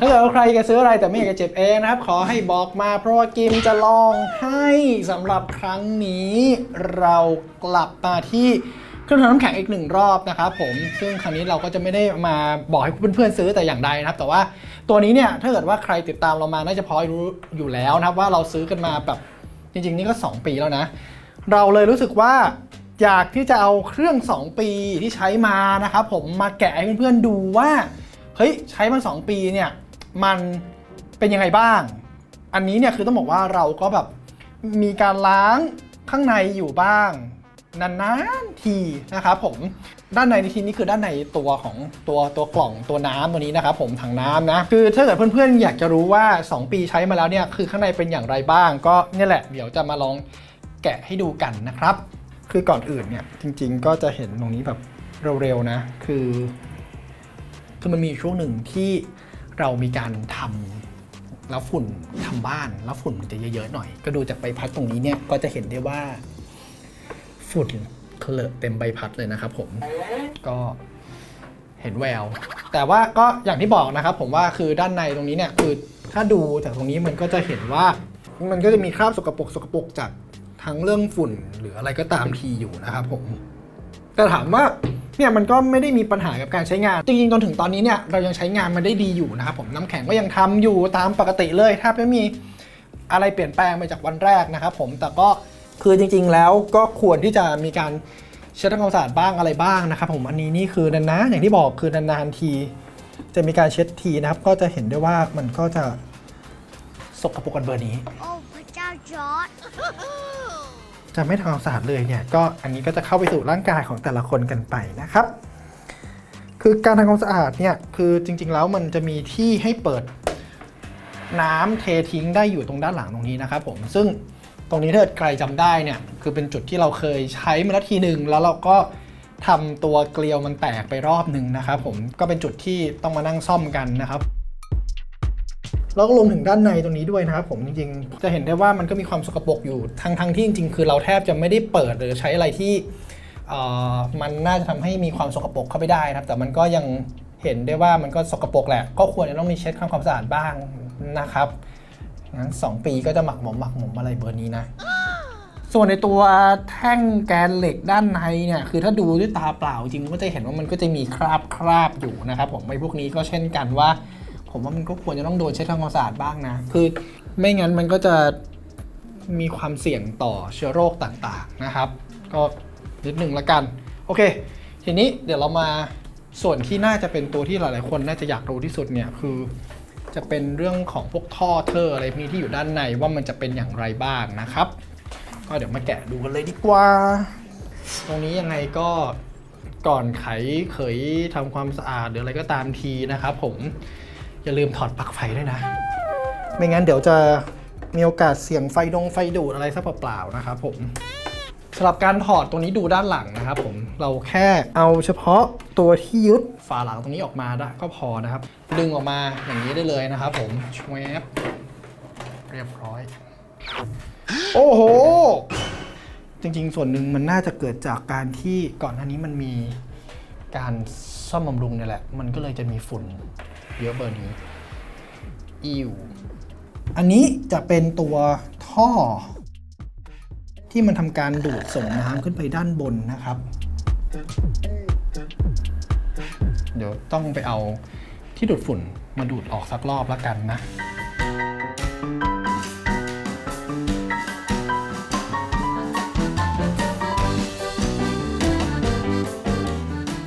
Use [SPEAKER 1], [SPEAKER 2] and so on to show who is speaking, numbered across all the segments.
[SPEAKER 1] ถ้าเกิดว่าใครจะซื้ออะไรแต่ไม่อยากจะเจ็บเองนะครับ ขอให้บอกมาเพราะว่ากิมจะลองให้สำหรับครั้งนี้ เรากลับมาที่เครื่องทำน้ำแข็งอีกหนึ่งรอบนะครับผมซึ่งครั้งนี้เราก็จะไม่ได้มาบอกให้เพื่อนๆซื้อแต่อย่างใดนะครับ แต่ว่าตัวนี้เนี่ยถ้าเกิดว่าใครติดตามเรามาน่าจะพอรู้อยู่แล้วนะครับว่าเราซื้อกันมาแบบจริง ๆ นี่ก็ 2 ปีแล้วนะ เราเลยรู้สึกว่าอยากที่จะเอาเครื่อง 2 ปีที่ใช้มานะครับผมมาแกะให้เพื่อนๆดูว่าเฮ้ยใช้มา 2 ปีเนี่ย มันเป็นยังไงบ้าง อันนี้เนี่ยคือต้องบอกว่าเราก็แบบมีการล้างข้างในอยู่บ้างนานๆทีนะครับผมด้านในในทีนี้คือด้านในตัวของตัวตัวกล่องตัวน้ำตัวนี้นะครับผมถังน้ำนะคือถ้าเกิดเพื่อนๆ อยากจะรู้ว่า 2 ปีใช้มาแล้วเนี่ยคือข้างในเป็นอย่างไรบ้าง ก็เนี่ยแหละเดี๋ยวจะมาลองแกะให้ดูกันนะครับ คือก่อนอื่นเนี่ยจริง ๆ ก็จะเห็นตรงนี้แบบเร็วๆนะ คือ คือมันมีช่วงหนึ่งที่ เรามีการทำแล้วฝุ่นทำบ้าน แล้วฝุ่นมันจะเยอะๆหน่อย ก็ดูจากใบพัดตรงนี้เนี่ยก็จะเห็นได้ว่า ฝุ่นเคลอะเต็มใบพัดเลยนะครับผมก็เห็นแวว แต่ว่าก็อย่างที่บอกนะครับ ผมว่าคือด้านในตรงนี้เนี่ยคือถ้าดูจากตรงนี้มันก็จะเห็นว่า มันก็จะมีคราบสกปรกสกปรกจากทั้งเรื่องฝุ่นหรืออะไรก็ตามทีอยู่นะครับผม แต่ถามว่าเนี่ยมันก็ไม่ได้มีปัญหากับการใช้งาน จริงๆจนถึงตอนนี้เนี่ยเรายังใช้งานมันได้ดีอยู่นะครับผมน้ำแข็งก็ยังทำอยู่ตามปกติเลยแทบไม่มีอะไรเปลี่ยนแปลงไปจากวันแรกนะครับผมแต่ก็คือจริง ๆ แล้วก็ควรที่จะมีการเช็ดทำความสะอาดบ้างอะไรบ้างนะครับผมอันนี้นี่คือนานๆอย่างที่บอกคือนานๆที จะมีการเช็ดทีนะครับ ก็จะเห็นได้ว่ามันก็จะสกปรกกันเบอร์นี้
[SPEAKER 2] โอ้พระเจ้าจอร์ด
[SPEAKER 1] จะไม่ทำความสะอาดเลยเนี่ยก็อันนี้ก็จะเข้าไปสู่ร่างกายของแต่ละคนกันไปนะครับ คือการทำความสะอาดเนี่ยคือจริง ๆ แล้วมันจะมีที่ให้เปิดน้ำเททิ้งได้อยู่ตรงด้านหลังตรงนี้นะครับผมซึ่งตรงนี้ถ้าเกิดใครจำได้เนี่ยคือเป็นจุดที่เราเคยใช้มาแล้วทีหนึ่งแล้วเราก็ทำตัวเกลียวมันแตกไปรอบหนึ่งนะครับผมก็เป็นจุดที่ต้องมานั่งซ่อมกันนะครับ แล้วก็รวมถึงด้านในตรงนี้ด้วยนะครับผมจริงๆ จะเห็นได้ว่ามันก็มีความสกปรกอยู่ทั้งทั้งที่จริงๆ คือเราแทบจะไม่ได้เปิดหรือใช้อะไรที่มันน่าจะทำให้มีความสกปรกเข้าไปได้นะครับ แต่มันก็ยังเห็นได้ว่ามันก็สกปรกแหละ ก็ควรจะต้องมีเช็ดทำความสะอาดบ้างนะครับงั้นสองปีก็จะหมักหมมหมักหมมอะไรเบอร์นี้นะ ส่วนในตัวแท่งแกนเหล็กด้านในเนี่ยคือถ้าดูด้วยตาเปล่าจริงก็จะเห็นว่ามันก็จะมีคราบคราบอยู่นะครับผมไอ้พวกนี้ก็เช่นกันว่า ผมว่ามันก็ควรจะต้องโดนเช็ดทำความสะอาดบ้างนะ คือไม่งั้นมันก็จะมีความเสี่ยงต่อเชื้อโรคต่างๆนะครับ ก็นิดหนึ่งละกัน โอเค ทีนี้เดี๋ยวเรามาส่วนที่น่าจะเป็นตัวที่หลายๆ คนน่าจะอยากรู้ที่สุดเนี่ยคือ จะเป็นเรื่องของพวกท่อเทอร์อะไรพวกนี้ที่อยู่ด้านในว่ามันจะเป็นอย่างไรบ้างนะครับ ก็เดี๋ยวมาแกะดูกันเลยดีกว่า ตรงนี้ยังไงก็ก่อนไขเขยทำความสะอาดหรืออะไรก็ตามทีนะครับผม อย่าลืมถอดปลั๊กไฟด้วยนะ ไม่งั้นเดี๋ยวจะมีโอกาสเสี่ยงไฟดงไฟดูดอะไรซะเปล่าๆนะครับผมสำหรับการถอดตรงนี้ดูด้านหลังนะครับผมเราแค่เอาเฉพาะตัวที่ยึดฝาหลังตรงนี้ออกมาได้ก็พอนะครับ ดึงออกมาอย่างนี้ได้เลยนะครับผมชวบเรียบร้อย โอ้โห จริงๆ ส่วนหนึ่งมันน่าจะเกิดจากการที่ก่อนหน้านี้มันมีการซ่อมบำรุงเนี่ยแหละ มันก็เลยจะมีฝุ่น เยอะเบอร์นี้อิวอันนี้จะเป็นตัวท่อ ที่มันทำการดูดส่งน้ำขึ้นไปด้านบนนะครับ เดี๋ยวต้องไปเอาที่ดูดฝุ่นมาดูดออกสักรอบแล้วกันนะ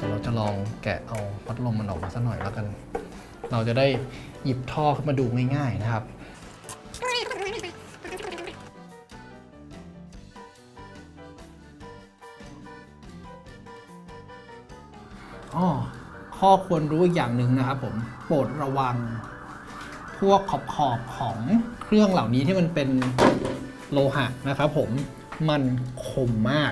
[SPEAKER 1] เราจะลองแกะเอาพัดลมมันออกมาสักหน่อยแล้วกัน เราจะได้หยิบท่อขึ้นมาดูง่ายๆนะครับอ๋อข้อควรรู้อีกอย่างหนึ่งนะครับผมโปรดระวัง พวกขอบขอบของเครื่องเหล่านี้ที่มันเป็นโลหะนะครับผมมันคมมาก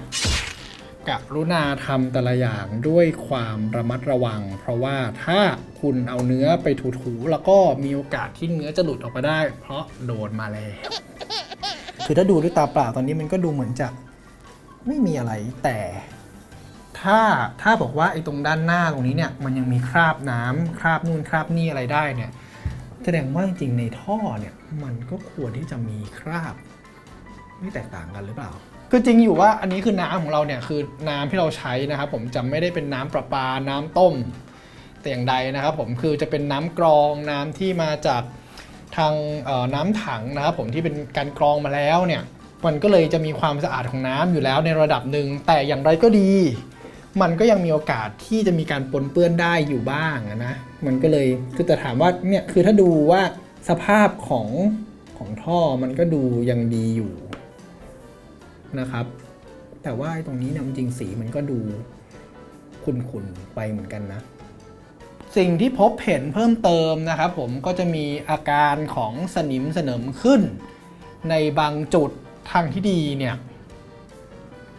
[SPEAKER 1] กรุณาทำแต่ละอย่างด้วยความระมัดระวัง เพราะว่าถ้าคุณเอาเนื้อไปถูๆแล้วก็มีโอกาสที่เนื้อจะหลุดออกมาได้ เพราะโดนมาแล้วคือถ้าดูด้วยตาเปล่าตอนนี้มันก็ดูเหมือนจะไม่มีอะไรแต่ ถ้าถ้าบอกว่าไอ้ตรงด้านหน้าตรงนี้เนี่ยมันยังมีคราบน้ำคราบนู่นคราบนี่อะไรได้เนี่ยแสดงว่าจริงๆในท่อเนี่ยมันก็ควรที่จะมีคราบ ไม่แตกต่างกันหรือเปล่า คือจริงอยู่ว่าอันนี้คือน้ำของเราเนี่ยคือน้ำที่เราใช้นะครับผมจะไม่ได้เป็นน้ำประปาน้ำต้มแต่อย่างใดนะครับผมคือจะเป็นน้ำกรองน้ำที่มาจากทางน้ำถังนะครับผมที่เป็นการกรองมาแล้วเนี่ยมันก็เลยจะมีความสะอาดของน้ำอยู่แล้วในระดับหนึ่งแต่อย่างไรก็ดี มันก็ยังมีโอกาสที่จะมีการปนเปื้อนได้อยู่บ้างนะมันก็เลยคือแต่ถามว่าเนี่ยคือถ้าดูว่าสภาพของของท่อมันก็ดูยังดีอยู่ นะครับ แต่ว่าตรงนี้นี่ยจริงสีมันก็ดูขุ่นๆไปเหมือนกันนะ สิ่งที่พบเห็นเพิ่มเติมนะครับผมก็จะมีอาการของสนิมเสนิมขึ้น ในบางจุดทางที่ดีเนี่ย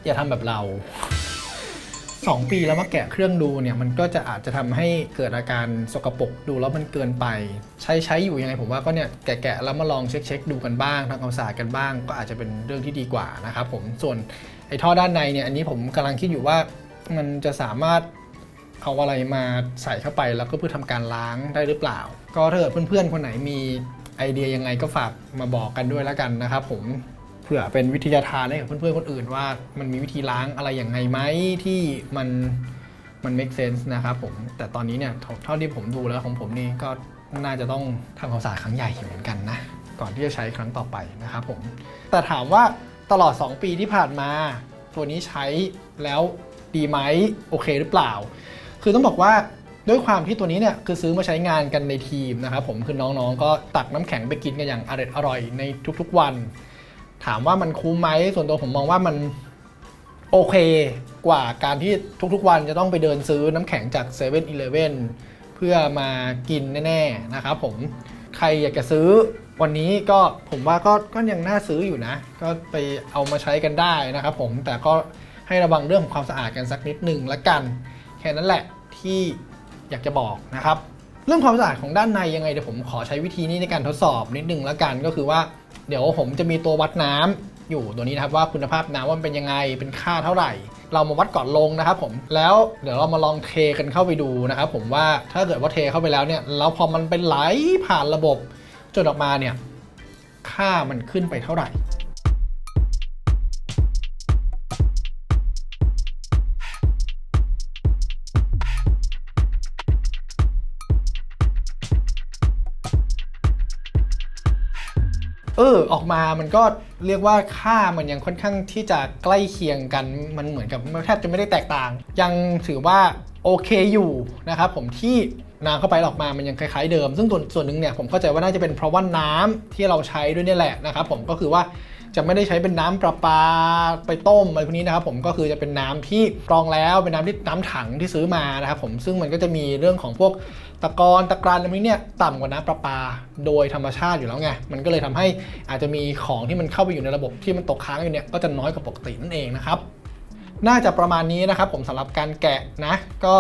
[SPEAKER 1] อย่าทำแบบเรา 2 ปีแล้วมาแกะเครื่องดูเนี่ยมันก็จะอาจจะทำให้เกิดอาการสกปรกดูแล้วมันเกินไป ใช้ใช้อยู่ยังไงผมว่าก็เนี่ยแกะๆแล้วมาลองเช็คเช็คดูกันบ้างทำความสะอาดกันบ้าง ก็อาจจะเป็นเรื่องที่ดีกว่านะครับผมส่วนไอ้ท่อด้านในเนี่ยอันนี้ผมกำลังคิดอยู่ว่ามันจะสามารถเอาอะไรมาใส่เข้าไปแล้วก็เพื่อทำการล้างได้หรือเปล่า ก็ถ้าเกิดเพื่อนๆคนไหนมีไอเดียยังไงก็ฝากมาบอกกันด้วยแล้วกันนะครับผม ผื่อเป็นวิทยาทานให้กับเพื่อนๆคนอื่นว่ามันมีวิธีล้างอะไรอย่างไงไหมที่มันมัน make sense นะครับผม แต่ตอนนี้เนี่ยเท่าที่ผมดูแล้วของผมนี่ก็น่าจะต้องทำความสะอาดครั้งใหญ่เหมือนกันนะ ก่อนที่จะใช้ครั้งต่อไปนะครับผม แต่ถามว่าตลอด 2 ปีที่ผ่านมา ตัวนี้ใช้แล้วดีไหมโอเคหรือเปล่า คือต้องบอกว่าด้วยความที่ตัวนี้เนี่ยคือซื้อมาใช้งานกันในทีมนะครับผมคือน้องๆ ก็ตักน้ำแข็งไปกินกันอย่างอร่อยในทุกๆวัน ถามว่ามันคุ้มไหมส่วนตัวผมมองว่ามันโอเคกว่าการที่ทุกๆวันจะต้องไปเดินซื้อน้ำแข็งจาก7 e เ e ่ e อเพื่อมากินแน่ๆนะครับผมใครอยากจะซื้อวันนี้ก็ผมว่าก็ก็ยังน่าซื้ออยู่นะ ก็ไปเอามาใช้กันได้นะครับผมแต่ก็ให้ระวังเรื่องของความสะอาดกันสักนิดหนึ่งละกัน แค่นั้นแหละที่อยากจะบอกนะครับ เรื่องความสะอาดของด้านในยังไงเดี๋ยวผมขอใช้วิธีนี้ในการทดสอบนิดนึงละกันก็คือว่า เดี๋ยวผมจะมีตัววัดน้ำอยู่ตัวนี้นะครับว่าคุณภาพน้ำว่ามันเป็นยังไงเป็นค่าเท่าไหร่ เรามาวัดก่อนลงนะครับผมแล้วเดี๋ยวเรามาลองเทกันเข้าไปดูนะครับผมว่าถ้าเกิดว่าเทเข้าไปแล้วเนี่ยแล้วพอมันเป็นไหลผ่านระบบจนออกมาเนี่ยค่ามันขึ้นไปเท่าไหร่ เออออกมามันก็เรียกว่าค่ามันยังค่อนข้างที่จะใกล้เคียงกันมันเหมือนกับแทบจะไม่ได้แตกต่าง ยังถือว่าโอเคอยู่นะครับผมที่น้ำเข้าไปออกมามันยังคล้ายๆเดิม ซึ่งส่วนส่วนหนึ่งเนี่ยผมเข้าใจว่าน่าจะเป็นเพราะว่าน้ำที่เราใช้ด้วยนี่แหละนะครับผมก็คือว่า จะไม่ได้ใช้เป็นน้ำประปาไปต้มอะไรพวกนี้นะครับผมก็คือจะเป็นน้ำที่กรองแล้วเป็นน้ำที่น้ำถังที่ซื้อมานะครับผมซึ่งมันก็จะมีเรื่องของพวกตะกอนตะกรันอะไรพวกนี้เนี่ยต่ำกว่าน้ำประปาโดยธรรมชาติอยู่แล้วไงมันก็เลยทำให้อาจจะมีของที่มันเข้าไปอยู่ในระบบที่มันตกค้างอยู่เนี่ยก็จะน้อยกว่าปกตินั่นเองนะครับน่าจะประมาณนี้นะครับผมสำหรับการแกะนะก็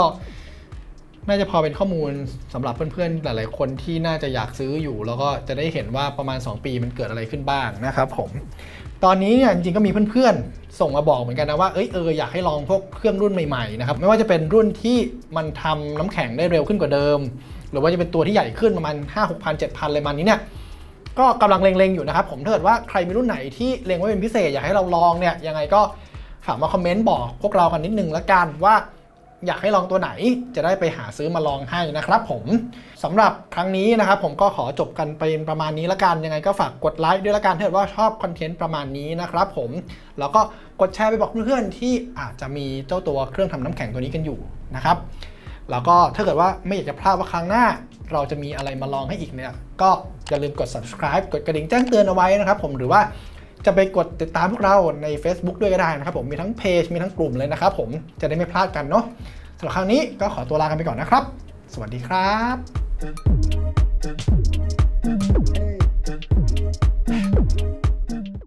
[SPEAKER 1] น่าจะพอเป็นข้อมูลสำหรับเพื่อนๆ หลายๆ คนที่น่าจะอยากซื้ออยู่ แล้วก็จะได้เห็นว่าประมาณ 2 ปีมันเกิดอะไรขึ้นบ้างนะครับผมตอนนี้เนี่ยจริงๆก็มีเพื่อนๆ ส่งมาบอกเหมือนกันนะว่าเอ้ยเอออยากให้ลองพวกเครื่องรุ่นใหม่ๆนะครับไม่ว่าจะเป็นรุ่นที่มันทำน้ำแข็งได้เร็วขึ้นกว่าเดิม หรือว่าจะเป็นตัวที่ใหญ่ขึ้นประมาณ 5 6 0 0 7 0 0 0เลยมันนี้เนี่ยก็กำลังเล็งๆอยู่นะครับผมถ้าเกิดว่าใครมีรุ่นไหนที่เล็งไว้เป็นพิเศษอยากให้เราลองเนี่ยยังไงก็ฝากมาคอมเมนต์บอกพวกเรากันนิดนึงละกันว่า อยากให้ลองตัวไหนจะได้ไปหาซื้อมาลองให้นะครับผมสำหรับครั้งนี้นะครับผมก็ขอจบกันไปประมาณนี้ละกันยังไงก็ฝากกดไลค์ด้วยละกันถ้าเกิดว่าชอบคอนเทนต์ประมาณนี้นะครับผมแล้วก็กดแชร์ไปบอกเพื่อนๆที่อาจจะมีเจ้าตัวเครื่องทำน้ำแข็งตัวนี้กันอยู่นะครับแล้วก็ถ้าเกิดว่าไม่อยากจะพลาดว่าครั้งหน้า เราจะมีอะไรมาลองให้อีกเนี่ยก็อย่าลืมกด subscribe กดกระดิ่งแจ้งเตือนเอาไว้นะครับผมหรือว่า จะไปกดติดตามพวกเราใน Facebook ด้วยก็ได้นะครับผมมีทั้งเพจมีทั้งกลุ่มเลยนะครับผมจะได้ไม่พลาดกันเนาะสำหรับครั้งนี้ก็ขอตัวลากันไปก่อนนะครับ สวัสดีครับ